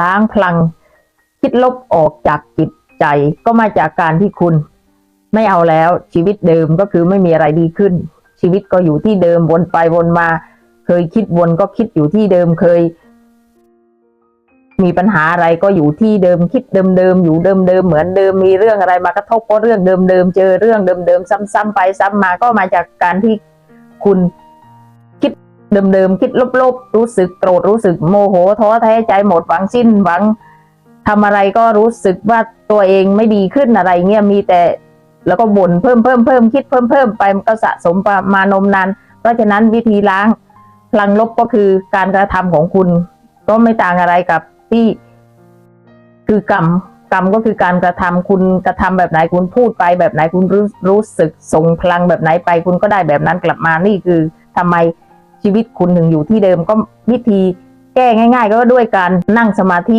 ล้างพลัง คิดลบออกจากจิตใจก็มาจากการที่คุณ ไม่เอาแล้วชีวิตเดิมก็คือไม่มีอะไรดีขึ้น ชีวิตก็อยู่ที่เดิมวนไปวนมา เคยคิดวนก็คิดอยู่ที่เดิมเคย มีปัญหาอะไรก็อยู่ที่เดิมคิดเดิมๆอยู่เดิมๆเหมือนเดิมมีเรื่องอะไรมากระทบก็เรื่องเดิมๆเจอเรื่องเดิมๆซ้ำๆไปซ้ำมาก็มาจากการที่คุณ เดิมๆคิดลบๆ รู้สึกโกรธรู้สึกโมโหท้อแท้ใจหมดหวังสิ้นหวังทำอะไรก็รู้สึกว่าตัวเองไม่ดีขึ้นอะไรเงี้ยมีแต่แล้วก็บ่นเพิ่มเพิ่มเพิ่มคิดเพิ่มเพิ่มไปมันก็สะสมมานมนานเพราะฉะนั้นวิธีล้างพลังลบก็คือการกระทำของคุณ ก็ไม่ต่างอะไรกับที่คือกรรมกรรมก็คือการกระทำคุณกระทำแบบไหนคุณพูดไปแบบไหนคุณรู้รู้สึกส่งพลังแบบไหนไป คุณก็ได้แบบนั้นกลับมานี่คือทำไม ชีวิตคุณถึงอยู่ที่เดิมก็วิธีแก้ง่าย ๆ ก็ด้วยการนั่งสมาธิ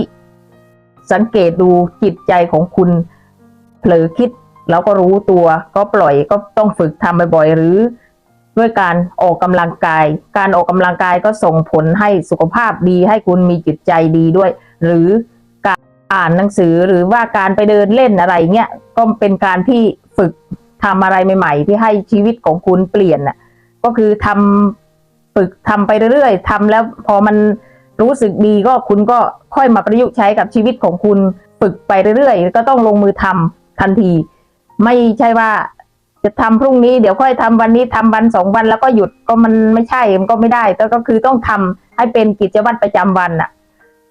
สังเกตดูจิตใจของคุณเผลอคิดแล้วก็รู้ตัวก็ปล่อยก็ต้องฝึกทำบ่อยๆหรือ ด้วยการออกกำลังกาย การออกกำลังกายก็ส่งผลให้สุขภาพดีให้คุณมีจิตใจดีด้วย หรือการอ่านหนังสือหรือว่าการไปเดินเล่นอะไรเงี้ยก็เป็นการที่ฝึกทำอะไรใหม่ ๆ ที่ให้ชีวิตของคุณเปลี่ยนน่ะก็คือทำ ฝึกทำไปเรื่อยๆทำแล้วพอมันรู้สึกดีก็คุณก็ค่อยมาประยุกต์ใช้กับชีวิตของคุณฝึกไปเรื่อยๆ ก็ต้องลงมือทำทันที ไม่ใช่ว่าจะทำพรุ่งนี้เดี๋ยวค่อยทำวันนี้ทำวันสองวันแล้วก็หยุดก็มันไม่ใช่มันก็ไม่ได้แต่ก็คือต้องทำให้เป็นกิจวัตรประจำวันอะ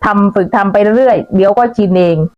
ทำฝึกทำไปเรื่อยๆเดี๋ยวก็ชินเอง